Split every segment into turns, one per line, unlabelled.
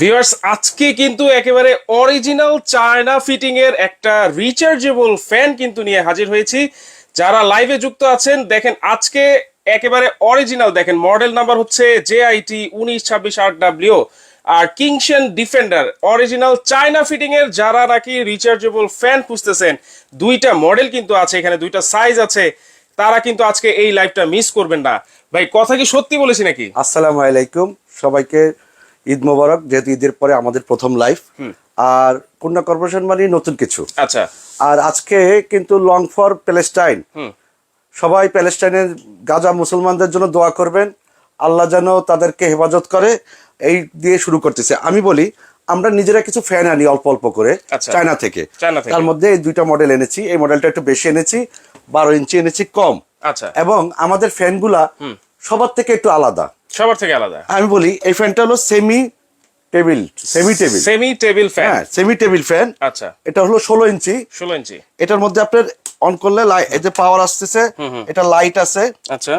Viewers আজকে কিন্তু একেবারে অরিজিনাল চায়না ফিটিং এর একটা রিচার্জেবল ফ্যান কিন্তু নিয়ে হাজির হয়েছি। যারা লাইভে যুক্ত আছেন, দেখেন আজকে একেবারে অরিজিনাল দেখেন মডেল নাম্বার হচ্ছে জে আইটি উনিশ ছাব্বিশ আট ডাব্লিউ। আর কিংশন ডিফেন্ডার অরিজিনাল চায়না ফিটিং এর যারা নাকি রিচার্জেবল ফ্যান খুঁজতেছেন, দুইটা মডেল কিন্তু আছে, এখানে দুইটা সাইজ আছে, তারা কিন্তু আজকে এই লাইভটা মিস করবেন না। ভাই, কথা কি সত্যি বলেছি নাকি?
আসসালামু আলাইকুম, সবাইকে ঈদ মোবারক যেহেতু ঈদের পরে আমাদের প্রথম লাইভ আর কন্যা কর্পোরেশন মানে নতুন কিছু।
আচ্ছা।
আর আজকে কিন্তু লং ফর প্যালেস্টাইন সবাই প্যালেস্টাইনের গাজা মুসলমানদের জন্য দোয়া করবেন। আল্লাহ যেন তাদেরকে হেফাজত করে এই দিয়ে শুরু করতেছে। আমি বলি আমরা নিজেরা কিছু ফ্যান আনি অল্প অল্প করে
আচ্ছা।
চায়না থেকে।
চায়না থেকে।
তার মধ্যে এই দুইটা মডেল এনেছি। এই মডেলটা একটু বেশি এনেছি বারো ইঞ্চি এনেছি কম।
আচ্ছা।
এবং আমাদের ফ্যানগুলা সবার থেকে একটু আলাদা।
সবার থেকে আলাদা।
আমি বলি এই ফ্যানটা হলো semi table semi table
semi table fan
হ্যাঁ সেমি টেবিল ফ্যান
আচ্ছা।
এটা হলো ষোলো ইঞ্চি।
ষোলো ইঞ্চি।
এটার মধ্যে আপনার অন করলে লাইট এই যে পাওয়ার আসতেছে এটা লাইট আছে।
আচ্ছা।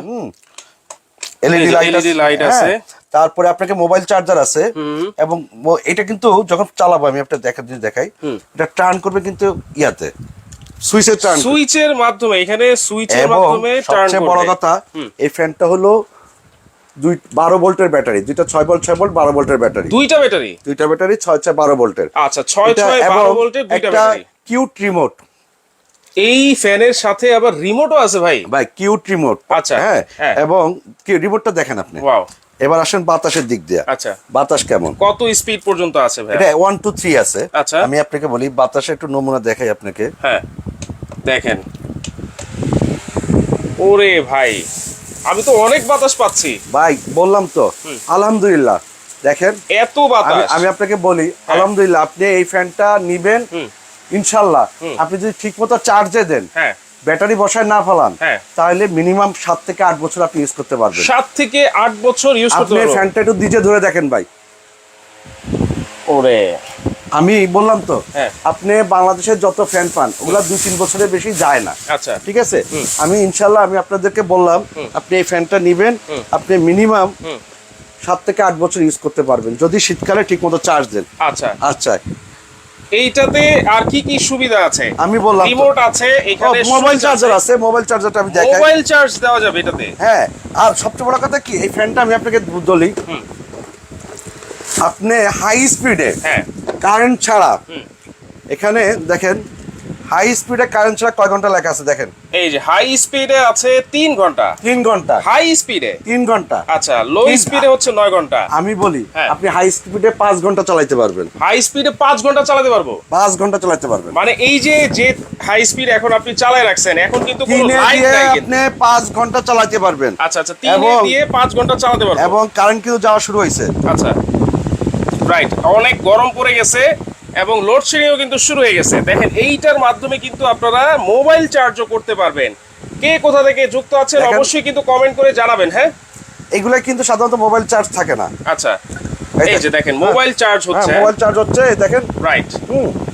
এলইডি লাইট
light আছে।
তারপরে আপনাকে মোবাইল চার্জার আছে। এবং এটা কিন্তু যখন চালাবো আমি আপনার দেখা যদি দেখাই এটা টার্ন করবে কিন্তু ইয়াতে। সুইচের টার্ন
সুইচের মাধ্যমে এখানে সুইচের মাধ্যমে টার্ন করবে
সবচেয়ে বড় কথা এই ফ্যানটা হলো দুই বারো ভোল্টের ব্যাটারি। দুইটা ছয় ভোল্ট ছয় ভোল্ট বারো ভোল্টের ব্যাটারি।
দুইটা ব্যাটারি?
দুইটা ব্যাটারি ছয় ছয় বারো ভোল্টের।
আচ্ছা ছয় ছয় বারো ভোল্টের দুইটা ব্যাটারি।
Cute remote.
এই ফ্যানের সাথে আবার রিমোটও আছে ভাই?
ভাই কিউট রিমোট।
আচ্ছা,
হ্যাঁ
হ্যাঁ।
এবং কি রিমোটটা দেখেন আপনি।
ওয়াও।
এবার আসেন বাতাসের দিক দিয়ে।
আচ্ছা।
বাতাস কেমন?
কত স্পিড পর্যন্ত আছে ভাই?
এটা ওয়ান টু থ্রি আছে।
আচ্ছা।
আমি আপনাকে বলি বাতাসে একটু নমুনা দেখাই আপনাকে।
হ্যাঁ দেখেন। ওরে ভাই। আমি তো অনেক বাতাস পাচ্ছি।
ভাই বললাম তো আলহামদুলিল্লাহ। দেখেন
এত বাতাস।
আমি আপনাকে বলি আলহামদুলিল্লাহ আপনি এই ফ্যানটা নিবেন। ইনশাল্লাহ। আপনি যদি ঠিক মতো চার্জে দেন
হ্যাঁ।
ব্যাটারি বসায় না ফেলান
হ্যাঁ।
তাহলে মিনিমাম সাত থেকে আট বছর আপনি ইউজ করতে পারবেন।
সাত থেকে আট বছর ইউজ করতে
আপনি ফ্যানটা একটু দিজে ধরে দেখেন ভাই।
ওরে।
আমি বললাম তো
হ্যাঁ।
আপনি বাংলাদেশের যত ফ্যান পান ওগুলা দুই তিন বছরের বেশি যায় না।
আচ্ছা।
ঠিক আছে? আমি ইনশাল্লাহ আমি আপনাদেরকে বললাম আপনি এই ফ্যানটা নিবেন আপনি মিনিমাম সাত থেকে আট বছর ইউজ করতে পারবেন যদি শীতকালে ঠিক মতো চার্জ দেন।
আচ্ছা।
আচ্ছা।
এইটাতে আর কি কি সুবিধা আছে?
আমি বললাম
রিমোট আছে এখানে
মোবাইল চার্জার আছে। মোবাইল চার্জারটা আমি দেখাই।
মোবাইল চার্জ দেওয়া যাবে এটাতে?
হ্যাঁ আর সবচেয়ে বড় কথা কি এই ফ্যানটা আমি আপনাকে বলি আপনি হাই স্পিডে
হ্যাঁ।
কারেন্ট ছাড়া। এখানে দেখেন হাই স্পিডে কারেন্ট ছাড়া কয় ঘণ্টা লেখা আছে দেখেন?
এই যে হাই স্পিডে আছে তিন ঘণ্টা।
তিন ঘণ্টা।
হাই স্পিডে
তিন ঘণ্টা।
আচ্ছা লো স্পিডে হচ্ছে নয় ঘণ্টা।
আমি বলি
হ্যাঁ।
আপনি হাই স্পিডে পাঁচ ঘণ্টা চালাইতে পারবেন।
হাই স্পিডে পাঁচ ঘণ্টা চালাতে পারব?
পাঁচ ঘণ্টা চালাতে পারবেন।
মানে এই যে যে হাই স্পিড এখন আপনি চালায় রাখছেন এখন কিন্তু কোনো লাইট নাই।
আপনি পাঁচ ঘণ্টা চালাতে পারবেন।
আচ্ছা আচ্ছা তিনে
এবং-
দিয়ে পাঁচ ঘণ্টা চালাতে পারবেন
এবং কারেন্ট কিন্তু যাওয়া শুরু হয়েছে
আচ্ছা। রাইট অনেক গরম পড়ে গেছে এবং লোডশেডিংও কিন্তু শুরু হয়ে গেছে। দেখেন এইটার মাধ্যমে কিন্তু আপনারা মোবাইল চার্জও করতে পারবেন। কে কোথা থেকে যুক্ত আছেন অবশ্যই কিন্তু কমেন্ট করে জানাবেন হ্যাঁ?
এগুলা কিন্তু সাধারণত মোবাইল চার্জ থাকে না।
আচ্ছা
এই
যে দেখেন।
হ্যাঁ।
মোবাইল চার্জ হচ্ছে।
হ্যাঁ মোবাইল চার্জ হচ্ছে দেখেন।
রাইট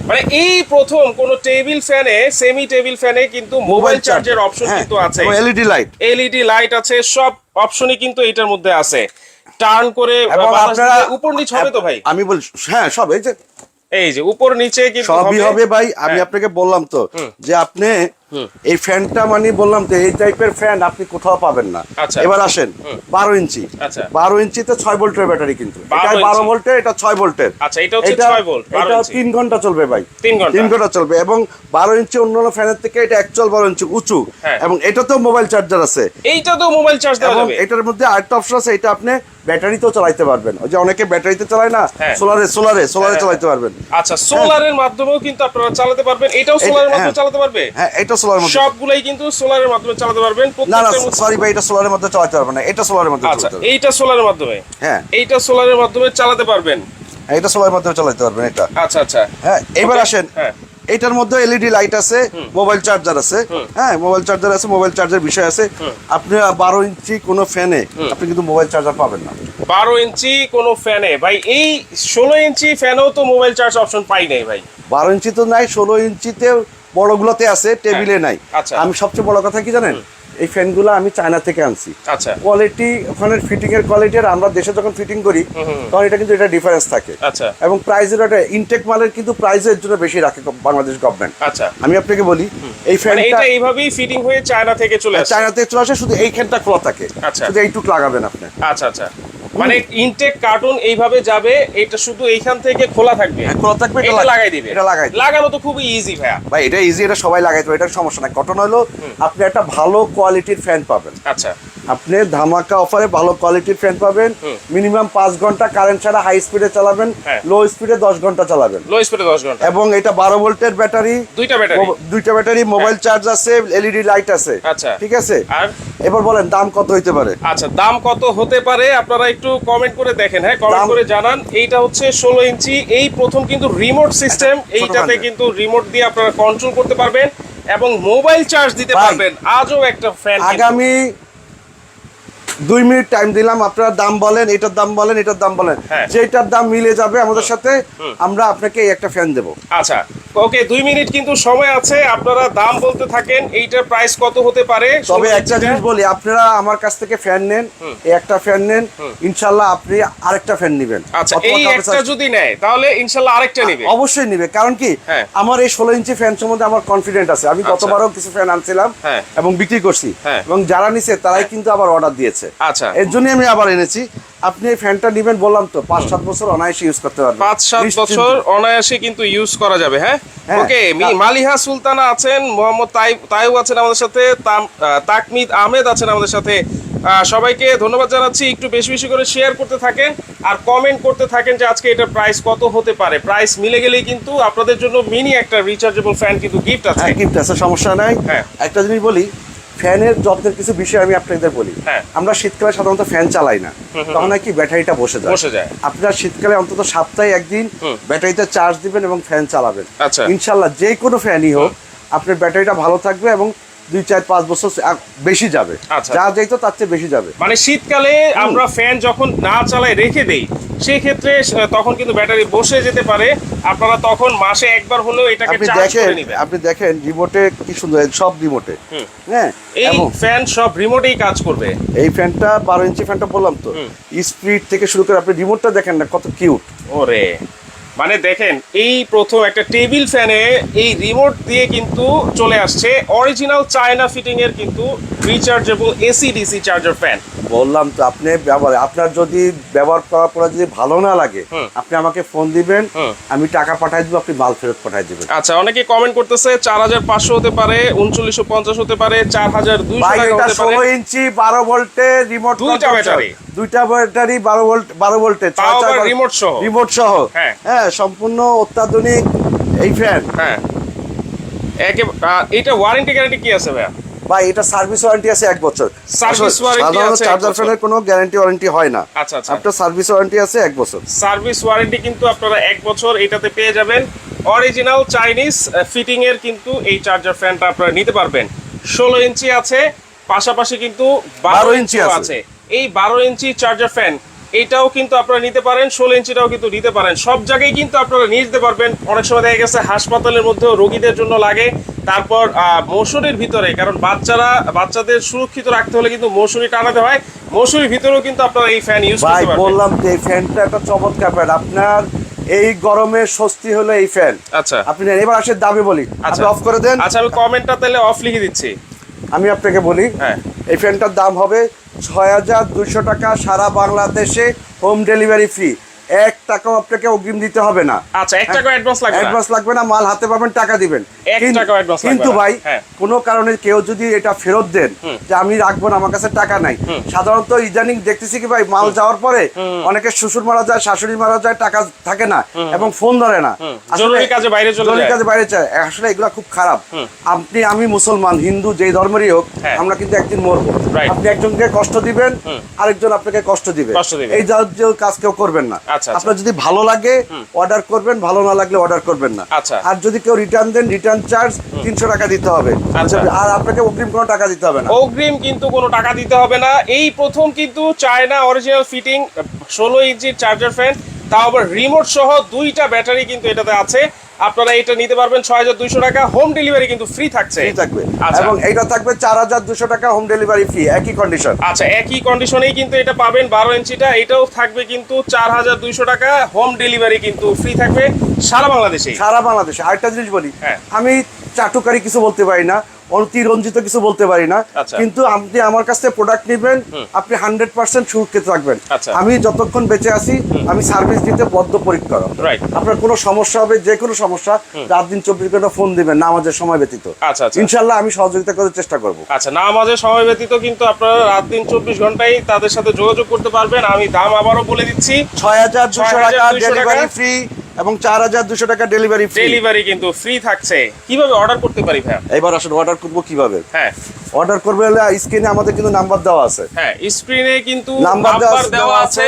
মানে এই প্রথম কোন টেবিল ফ্যানে সেমি টেবিল ফ্যানে কিন্তু মোবাইল চার্জের অপশন
হ্যাঁ,
কিন্তু আছে।
এলইডি লাইট
এলইডি লাইট আছে সব অপশনই কিন্তু এটার মধ্যে আছে। টার্ন করে উপর নিচ হবে তো ভাই?
আমি বলি হ্যাঁ সব এই যে
এই যে উপর নিচে কি
সবই হবে। ভাই আমি
হ্যাঁ।
আপনাকে বললাম তো যে আপনি এই ফ্যানটা মানে বললাম তো এই টাইপের ফ্যান আপনি কোথাও পাবেন না।
আচ্ছা।
এবার আসেন বারো ইঞ্চি।
আচ্ছা।
বারো ইঞ্চিতে ছয় ভোল্টের ব্যাটারি কিন্তু। এটা বারো ভোল্টের এটা ছয় ভোল্টের।
আচ্ছা, এটা
এটা-
6 ভোল্ট, 12
এটা
ইঞ্চি।
তিন ঘণ্টা চলবে ভাই।
তিন
ঘণ্টা। চলবে। এবং বারো ইঞ্চি অন্যান্য ফ্যানের থেকে এটা অ্যাকচুয়াল বারো ইঞ্চি উঁচু।
হ্যাঁ।
এবং এটাতেও মোবাইল চার্জার আছে।
এইটা তো মোবাইল চার্জার
এবং এটার মধ্যে আরেকটা অপশন আছে এটা আপনি ব্যাটারিতেও চালাইতে পারবেন। ওই যে অনেকে ব্যাটারিতে চালায় না
হ্যাঁ।
সোলারে সোলারে সোলারে
হ্যাঁ,
চালাইতে পারবেন।
আচ্ছা সোলারের মাধ্যমেও কিন্তু আপনারা চালাতে পারবেন এটাও সোলারের মাধ্যমে
হ্যাঁ।
চালাতে পারবে?
হ্যাঁ এটা মধ্যে
সবগুলাই কিন্তু সোলারের মাধ্যমে চালাতে পারবেন।
না না সরি ভাই এটা সোলারের মধ্যে চালাতে পারবে না এটা সোলারের মধ্যে
আচ্ছা এইটা সোলারের মাধ্যমে?
হ্যাঁ।
এইটা সোলারের মাধ্যমে চালাতে পারবেন?
হ্যাঁ, এটা সোলারের মধ্যে চালাতে পারবেন এটা।
আচ্ছা আচ্ছা।
হ্যাঁ এবার আসেন।
হ্যাঁ।
এটার মধ্যে এলইডি লাইট আছে মোবাইল চার্জার আছে। হ্যাঁ মোবাইল চার্জার আছে মোবাইল চার্জার বিষয় আছে। আপনি বারো ইঞ্চি কোনো ফ্যানে আপনি কিন্তু মোবাইল চার্জার পাবেন না।
বারো ইঞ্চি কোন ফ্যানে ভাই এই ষোলো ইঞ্চি ফ্যানেও তো মোবাইল চার্জ অপশন পাই নাই ভাই।
বারো ইঞ্চি তো নাই ষোলো ইঞ্চিতে বড়গুলোতে আছে টেবিলে নাই।
আচ্ছা।
আমি সবচেয়ে বড় কথা কি জানেন? এই ফ্যানগুলো আমি চায়না থেকে আনছি।
আচ্ছা।
কোয়ালিটি ওখানে ফিটিং এর কোয়ালিটি আর আমরা দেশে যখন ফিটিং করি তখন এটা কিন্তু এটা ডিফারেন্স থাকে।
আচ্ছা।
এবং প্রাইসের একটা ইনটেক মালের কিন্তু প্রাইসের জন্য বেশি রাখে বাংলাদেশ গভর্নমেন্ট
আচ্ছা।
আমি আপনাকে বলি এই
মানে
ফ্যানটা
এটা এইভাবেই ফিটিং হয়ে চায়না থেকে চলে আসে।
চায়না থেকে চলে আসে শুধু এইখানটা খোলা থাকে।
আচ্ছা।
শুধু এইটুক লাগাবেন আপনি।
আচ্ছা আচ্ছা। মানে ইনটেক কার্টুন এইভাবে যাবে এটা শুধু এইখান থেকে খোলা থাকবে।
হ্যাঁ, খোলা থাকবে, এটা
এটা
লাগাই-
লাগাই দিবে।
এটা লাগাই
লাগানো তো খুবই ইজি ভাইয়া।
ভাই এটা ইজি এটা সবাই লাগাইতে পারে এটার সমস্যা নাই। কটন হলো আপনি একটা ভালো কোয়ালিটির ফ্যান পাবেন।
আচ্ছা।
আপনি ধামাকা অফারে ভালো কোয়ালিটির ফ্যান পাবেন। মিনিমাম পাঁচ ঘণ্টা কারেন্ট ছাড়া হাই স্পিডে চালাবেন
হ্যাঁ।
লো স্পিডে দশ ঘণ্টা চালাবেন।
লো স্পিডে দশ ঘণ্টা।
এবং এটা বারো ভোল্টের ব্যাটারি
দুইটা ব্যাটারি
দুইটা ব্যাটারি মোবাইল চার্জ আছে এলইডি লাইট আছে।
আচ্ছা।
ঠিক আছে?
আর
এবার বলেন দাম কত হইতে পারে?
আচ্ছা দাম কত হতে পারে? আপনারা একটু কমেন্ট করে দেখেন হ্যাঁ? কমেন্ট করে জানান। এইটা হচ্ছে ষোলো ইঞ্চি। এই প্রথম কিন্তু রিমোট সিস্টেম এইটাতে কিন্তু রিমোট দিয়ে আপনারা কন্ট্রোল করতে পারবেন এবং মোবাইল চার্জ দিতে পারবেন। আজও একটা ফ্যান
আগামী দুই মিনিট টাইম দিলাম আপনারা দাম বলেন এটার দাম বলেন এটার দাম বলেন।
হ্যাঁ।
যেটার দাম মিলে যাবে আমাদের সাথে আমরা আপনাকে একটা ফ্যান দেবো।
আচ্ছা ওকে দুই মিনিট কিন্তু সময় আছে আপনারা দাম বলতে থাকেন এইটার প্রাইস কত হতে পারে?
তবে একটা জিনিস বলি আপনারা আমার কাছ থেকে ফ্যান নেন একটা ফ্যান নেন ইনশাল্লাহ আপনি আরেকটা ফ্যান নেবেন।
আচ্ছা এই একটা যদি নেয় তাহলে ইনশাল্লাহ আরেকটা নেবে।
অবশ্যই নিবে কারণ কি
হ্যাঁ।
আমার এই ষোলো ইঞ্চি ফ্যান সম্বন্ধে আমার কনফিডেন্ট আছে। আমি
আচ্ছা।
গতবারও কিছু ফ্যান আনছিলাম
হ্যাঁ।
এবং বিক্রি করছি। এবং যারা নিছে তারাই কিন্তু আবার অর্ডার দিয়েছে।
আচ্ছা।
এর জন্য আমি আবার এনেছি। আপনি এই ফ্যানটা নিবেন বললাম তো পাঁচ সাত বছর অনায়াসে ইউজ করতে পারবেন।
পাঁচ সাত বছর অনায়াসে কিন্তু ইউজ করা যাবে হ্যাঁ?
হ্যাঁ।
ওকে মি- মালিহা সুলতানা আছেন মোহাম্মদ তাই তাইব আছেন আমাদের সাথে তাকমিদ আহমেদ আছেন আমাদের সাথে। সবাইকে ধন্যবাদ জানাচ্ছি একটু বেশি বেশি করে শেয়ার করতে থাকেন আর কমেন্ট করতে থাকেন যে আজকে এটার প্রাইস কত হতে পারে। প্রাইস মিলে গেলেই কিন্তু আপনাদের জন্য মিনি একটা রিচার্জেবল ফ্যান কিন্তু গিফট আছে।
হ্যাঁ গিফট আছে সমস্যা নাই।
হ্যাঁ।
একটা জিনিস বলি ফ্যানের যত্নের কিছু বিষয় আমি আপনাদের বলি
হ্যাঁ।
আমরা শীতকালে সাধারণত ফ্যান চালাই না তখন নাকি ব্যাটারিটা বসে যায়
বসে যায়।
আপনারা শীতকালে অন্তত সপ্তাহে একদিন ব্যাটারিতে চার্জ দিবেন এবং ফ্যান চালাবেন
আচ্ছা।
ইনশাল্লাহ যে কোনো ফ্যানই হোক আপনার ব্যাটারিটা ভালো থাকবে এবং দুই চার পাঁচ বছর বেশি যাবে।
আচ্ছা।
যা যাইতো তার চেয়ে বেশি যাবে।
মানে শীতকালে আমরা ফ্যান যখন না চালায় রেখে দেই সেই ক্ষেত্রে তখন কিন্তু ব্যাটারি বসে যেতে পারে। আপনারা তখন মাসে একবার হলেও এটাকে
আপনি
চার্জ
দেখেন আপনি দেখেন রিমোটে কি সুন্দর সব রিমোটে হ্যাঁ
এই ফ্যান সব রিমোটেই কাজ করবে।
এই ফ্যানটা বারো ইঞ্চি ফ্যানটা বললাম তো স্পিড থেকে শুরু করে আপনি রিমোটটা দেখেন না কত কিউট
ওরে। মানে দেখেন, এই প্রথম একটা টেবিল ফ্যানে এই রিমোট দিয়ে কিন্তু চলে আসছে। অরিজিনাল চায়না ফিটিং এর কিন্তু rechargeable AC DC charger fan
বললাম তো আপনি ব্যবহার আপনার যদি ব্যবহার করার পরে যদি ভালো না লাগে আপনি আমাকে ফোন দিবেন আমি টাকা পাঠাই দিব আপনি মাল ফেরত পাঠাই দিবেন।
আচ্ছা অনেকে কমেন্ট করতেছে চার হাজার পাঁচশো হতে পারে উনচল্লিশশো পঞ্চাশ হতে পারে চার হাজার
ষোলো ইঞ্চি বারো ভোল্টের রিমোট
দুইটা ব্যাটারি।
দুইটা ব্যাটারি বারো ভোল্ট বারো
তাও আবার সহ।
রিমোট সহ।
হ্যাঁ।
হ্যাঁ সম্পূর্ণ অত্যাধুনিক এই ফ্যান
হ্যাঁ। এটা ওয়ারেন্টি গ্যারান্টি কি আছে ভাইয়া?
ভাই এটা সার্ভিস ওয়ারেন্টি আছে এক বছর। সাধারণত চার্জার। ফ্যানের কোনো গ্যারান্টি ওয়ারেন্টি হয় না।
আচ্ছা
আপনার সার্ভিস ওয়ারেন্টি আছে এক বছর।
সার্ভিস ওয়ারেন্টি কিন্তু আপনারা এক বছর এটাতে পেয়ে যাবেন। অরিজিনাল চাইনিজ ফিটিং এর কিন্তু এই চার্জার ফ্যানটা আপনারা নিতে পারবেন। ষোলো ইঞ্চি আছে পাশাপাশি কিন্তু বারো ইঞ্চি।
আছে।
এই বারো ইঞ্চি চার্জার ফ্যান এটাও কিন্তু আপনারা নিতে পারেন ষোলো ইঞ্চিটাও কিন্তু নিতে পারেন। সব জায়গায় কিন্তু আপনারা নিয়ে যেতে পারবেন। অনেক সময় দেখা গেছে হাসপাতালের মধ্যেও রোগীদের জন্য লাগে। তারপর আহ, মশুরির ভিতরে কারণ বাচ্চারা বাচ্চাদের সুরক্ষিত রাখতে হলে কিন্তু মশুরি টানাতে হয়। মশুরির ভিতরেও কিন্তু আপনারা এই ফ্যান ইউজ করতে পারবেন।
বললাম যে এই ফ্যানটা একটা চমৎকার ফ্যান আপনার এই গরমে স্বস্তি হলো এই ফ্যান
আচ্ছা।
আপনি। এবার আসে দামে বলি। আচ্ছা। অফ করে দেন।
আচ্ছা আমি কমেন্টটা তাহলে অফ লিখে দিচ্ছি।
আমি আপনাকে বলি
হ্যাঁ।
এই ফ্যানটার দাম হবে ছয় হাজার দুশো টাকা সারা বাংলাদেশে হোম ডেলিভারি ফ্রি এক টাকাও আপনাকে অগ্রিম দিতে হবে না।
আচ্ছা এক টাকা অ্যাডভান্স লাগবে না?
অ্যাডভান্স লাগবে না মাল হাতে পাবেন টাকা দিবেন।
এক টাকাও লাগবে
কিন্তু ভাই
হ্যাঁ।
কোনো কারণে কেউ যদি এটা ফেরত দেন যে আমি রাখব না আমার কাছে টাকা নাই। সাধারণত ইদানিং দেখতেছি কি ভাই মাল যাওয়ার পরে অনেকে শ্বশুর মারা যায় শাশুড়ি মারা যায় টাকা থাকে না এবং ফোন ধরে না। আসলে-
জরুরি কাজে বাইরে চলে
জরুরি
যায়।
কাজে বাইরে যায়। আসলে এগুলো খুব খারাপ। আপনি আমি মুসলমান হিন্দু যেই ধর্মেরই হোক
হ্যাঁ।
আমরা কিন্তু একদিন মরবো। আপনি একজনকে কষ্ট দিবেন আরেকজন আপনাকে কষ্ট দিবে। এই জাতীয় কাজ কেউ করবেন না।
আচ্ছা।
আপনার যদি ভালো লাগে অর্ডার করবেন ভালো না লাগলে অর্ডার করবেন না।
আচ্ছা।
আর যদি কেউ রিটার্ন দেন রিটার্ন চার্জ তিনশো টাকা দিতে হবে।
আচ্ছা।
আর আপনাকে অগ্রিম কোনো টাকা দিতে হবে না।
অগ্রিম কিন্তু কোনো টাকা দিতে হবে না। এই প্রথম কিন্তু চায়না অরিজিনাল ফিটিং ষোলো ইঞ্চির চার্জার ফ্যান তাও আবার রিমোট সহ দুইটা ব্যাটারি কিন্তু এটাতে আছে। আপনারা এটা নিতে পারবেন ছয় হাজার দুইশো টাকা। হোম ডেলিভারি কিন্তু ফ্রি থাকছে।
ফ্রি থাকবে।
আচ্ছা।
এবং এটা থাকবে চার হাজার দুশো টাকা হোম ডেলিভারি ফ্রি একই কন্ডিশন
আচ্ছা একই কন্ডিশনেই কিন্তু এটা পাবেন বারো ইঞ্চিটা। এটাও থাকবে কিন্তু চার হাজার দুইশো টাকা। হোম ডেলিভারি কিন্তু ফ্রি থাকবে সারা বাংলাদেশে
সারা বাংলাদেশে। আরেকটা জিনিস বলি
হ্যাঁ।
আমি চাটুকারি কিছু বলতে পারি না। অতিরঞ্জিত কিছু বলতে পারি না।
আচ্ছা।
কিন্তু আপনি আমার কাছ থেকে প্রোডাক্ট নেবেন আপনি হান্ড্রেড পার্সেন্ট সুরক্ষিত থাকবেন।
আচ্ছা।
আমি যতক্ষণ বেঁচে আছি আমি সার্ভিস দিতে বদ্ধপরিকর. আপনার কোনো সমস্যা হবে যে কোনো সমস্যা রাত দিন চব্বিশ ঘণ্টা ফোন দিবেন না আমাদের সময় ব্যতীত।
আচ্ছা
ইনশাল্লাহ আমি সহযোগিতা করার চেষ্টা করব।
আচ্ছা না আমাদের সময় ব্যতীত কিন্তু আপনারা রাত দিন চব্বিশ ঘন্টায় তাদের সাথে যোগাযোগ করতে পারবেন। আমি দাম আবারও বলে দিচ্ছি।
ছয় হাজার দুশো
6,200
টাকা
টাকা।
ডেলিভারি ফ্রি এবং চার হাজার দুশো টাকা ডেলিভারি
ডেলিভারি কিন্তু ফ্রি থাকছে। কীভাবে অর্ডার করতে পারি ভাই
এবার আসলে অর্ডার করব কীভাবে?
হ্যাঁ।
অর্ডার করবে হলে স্ক্রিনে আমাদের কিন্তু নাম্বার দেওয়া আছে।
হ্যাঁ স্ক্রিনে কিন্তু
নাম্বার
দেওয়া আছে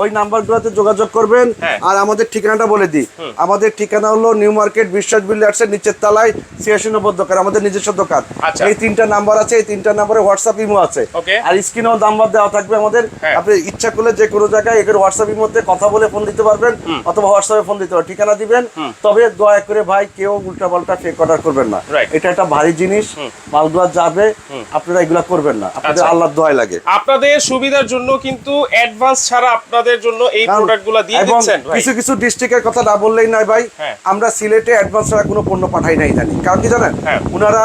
ওই নাম্বারগুলোতে যোগাযোগ করবেন।
হ্যাঁ।
আর আমাদের ঠিকানাটা বলে দিই। আমাদের ঠিকানা হলো নিউ মার্কেট বিশ্বাস বিল্ডার্স এর নিচের তলায় ছিয়াশি নম্বর দোকান আমাদের নিজস্ব দোকান।
আচ্ছা।
এই তিনটা নাম্বার আছে এই তিনটা নাম্বারে হোয়াটসঅ্যাপ ইমো আছে. আর স্ক্রিনেও নাম্বার দেওয়া থাকবে আমাদের।
হ্যাঁ।
আপনি ইচ্ছা করলে যে কোনো জায়গায় এখানে হোয়াটসঅ্যাপ ইমোতে কথা বলে ফোন দিতে পারবেন অথবা হোয়াটসঅ্যাপে ফোন দিতে পারবেন। ঠিকানা দিবেন। তবে দয়া করে ভাই কেউ উল্টা পাল্টা ফেক অর্ডার করবেন না। এটা একটা ভারী জিনিস। মালগুলা যাবে। আপনারা এগুলো করবেন না। আপনাদের
আচ্ছা।
আল্লাহর দোয়াই লাগে।
আপনাদের সুবিধার জন্য কিন্তু অ্যাডভান্স ছাড়া আপনাদের জন্য এই প্রোডাক্টগুলো দিয়ে দিচ্ছেন।
কিছু কিছু ডিস্ট্রিক্টের কথা না বললেই নয় ভাই
হ্যাঁ।
আমরা সিলেটে অ্যাডভান্স ছাড়া কোনো পণ্য পাঠাই নাই জানি। কারণ কি জানেন?
হ্যাঁ।
ওনারা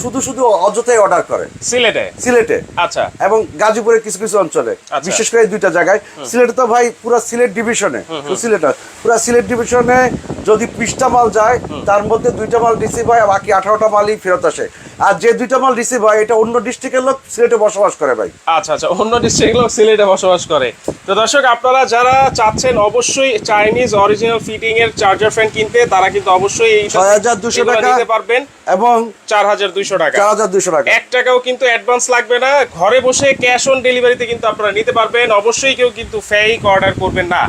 শুধু শুধু অযথাই অর্ডার করে।
সিলেটে?
সিলেটে।
আচ্ছা।
এবং গাজীপুরের কিছু কিছু অঞ্চলে
আচ্ছা।
বিশেষ করে দুইটা জায়গায়। সিলেটে তো ভাই পুরো সিলেট ডিভিশনে তো সিলেট পুরো সিলেট ডিভিশনে যদি বিশটা মাল যায় তার মধ্যে দুইটা মাল রিসিভ হয় বাকি আঠারোটা মালই ফেরত আসে। আর যে দুইটা মাল রিসিভ হয় এটা অন্য ডিস্ট্রিক্টের লোক সিলেটে বসবাস করে ভাই।
আচ্ছা আচ্ছা। অন্য ডিস্ট্রিক্ট লোক সিলেটে বসবাস করে। তো দর্শক আপনারা যারা চাচ্ছেন অবশ্যই চাইনিজ অরিজিনাল ফিটিং এর চার্জার ফ্যান কিনতে তারা কিন্তু অবশ্যই এই
6,200
এগুলো
টাকা।
নিতে পারবেন।
এবং
চার হাজার দুইশো টাকা।
চার হাজার দুইশো টাকা।
এক টাকাও কিন্তু অ্যাডভান্স লাগবে না। ঘরে বসে ক্যাশ অন ডেলিভারিতে কিন্তু আপনারা নিতে পারবেন। অবশ্যই কেউ কিন্তু ফেক অর্ডার করবেন না।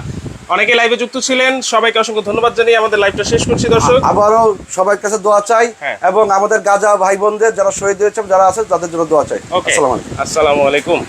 অনেকে লাইভে যুক্ত ছিলেন। সবাইকে অসংখ্য ধন্যবাদ জানিয়ে আমাদের লাইভটা শেষ করছি দর্শক।
আবারও সবার কাছে দোয়া চাই
হ্যাঁ।
এবং আমাদের গাজা ভাই বোনদের যারা শহীদ হয়েছে যারা আছে তাদের জন্য দোয়া চাই।
আসসালামু আলাইকুম।